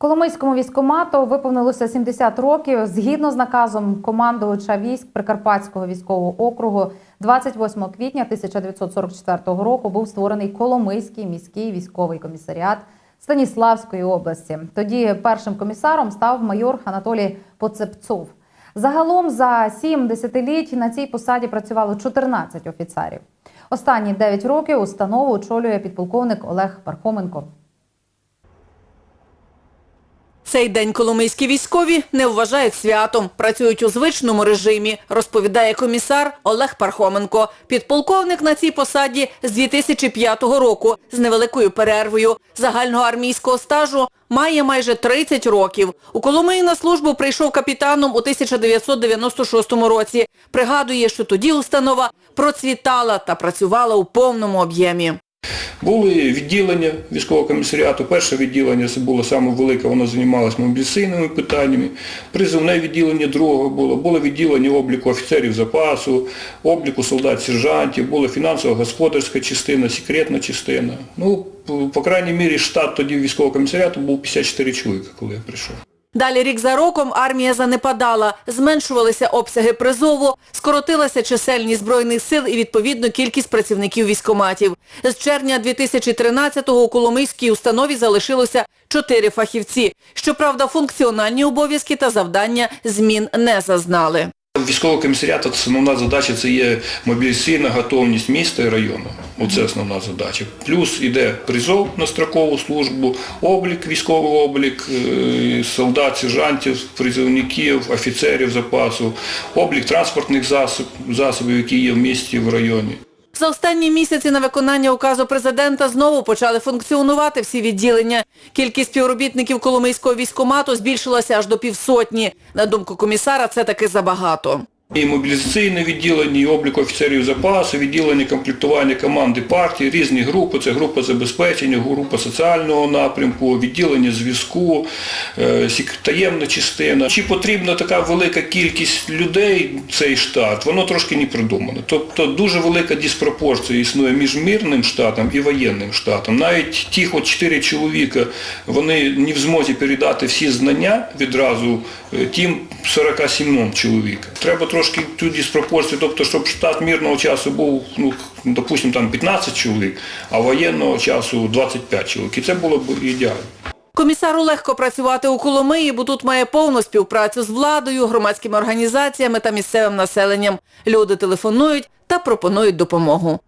Коломийському військомату виповнилося 70 років. Згідно з наказом командувача військ Прикарпатського військового округу, 28 квітня 1944 року був створений Коломийський міський військовий комісаріат Станіславської області. Тоді першим комісаром став майор Анатолій Поцепцов. Загалом за сім десятиліть на цій посаді працювало 14 офіцерів. Останні 9 років установу очолює підполковник Олег Пархоменко. Цей день коломийські військові не вважають святом, працюють у звичному режимі, розповідає комісар Олег Пархоменко. Підполковник на цій посаді з 2005 року з невеликою перервою. Загального армійського стажу має майже 30 років. У Коломиї на службу прийшов капітаном у 1996 році. Пригадує, що тоді установа процвітала та працювала у повному об'ємі. Були відділення військового комісаріату. Перше відділення це було саме велике, воно займалося мобілізаційними питаннями. Призовне відділення друге було. Було відділення обліку офіцерів запасу, обліку солдат-сержантів, була фінансово-господарська частина, секретна частина. Ну, по крайній мірі, штат тоді військового комісаріату був 54 чоловіка, коли я прийшов. Далі рік за роком армія занепадала, зменшувалися обсяги призову, скоротилася чисельність збройних сил і відповідно кількість працівників військоматів. З червня 2013-го у Коломийській установі залишилося чотири фахівці. Щоправда, функціональні обов'язки та завдання змін не зазнали. Військового комісаріату основна задача це є мобілізаційна готовність міста і району. Оце основна задача. Плюс іде призов на строкову службу, облік, військовий облік е, солдат, сержантів, призовників, офіцерів запасу, облік транспортних засоб, засобів, які є в місті, в районі. За останні місяці на виконання указу президента знову почали функціонувати всі відділення. Кількість співробітників Коломийського військомату збільшилася аж до півсотні. На думку комісара, це таки забагато. І мобілізаційне відділення, і облік офіцерів запасу, відділення комплектування команди партії, різні групи, це група забезпечення, група соціального напрямку, відділення зв'язку, е, таємна частина. Чи потрібна така велика кількість людей, цей штат, воно трошки не придумано. Тобто дуже велика диспропорція існує між мирним штатом і воєнним штатом. Навіть ті от чотири чоловіка, вони не в змозі передати всі знання відразу е, тим 47 чоловік. Треба трошки цю диспропорцію, тобто, щоб штат мирного часу був, ну, допустимо, там 15 чоловік, а воєнного часу 25 чоловік. І це було б ідеально. Комісару легко працювати у Коломиї, бо тут має повну співпрацю з владою, громадськими організаціями та місцевим населенням. Люди телефонують та пропонують допомогу.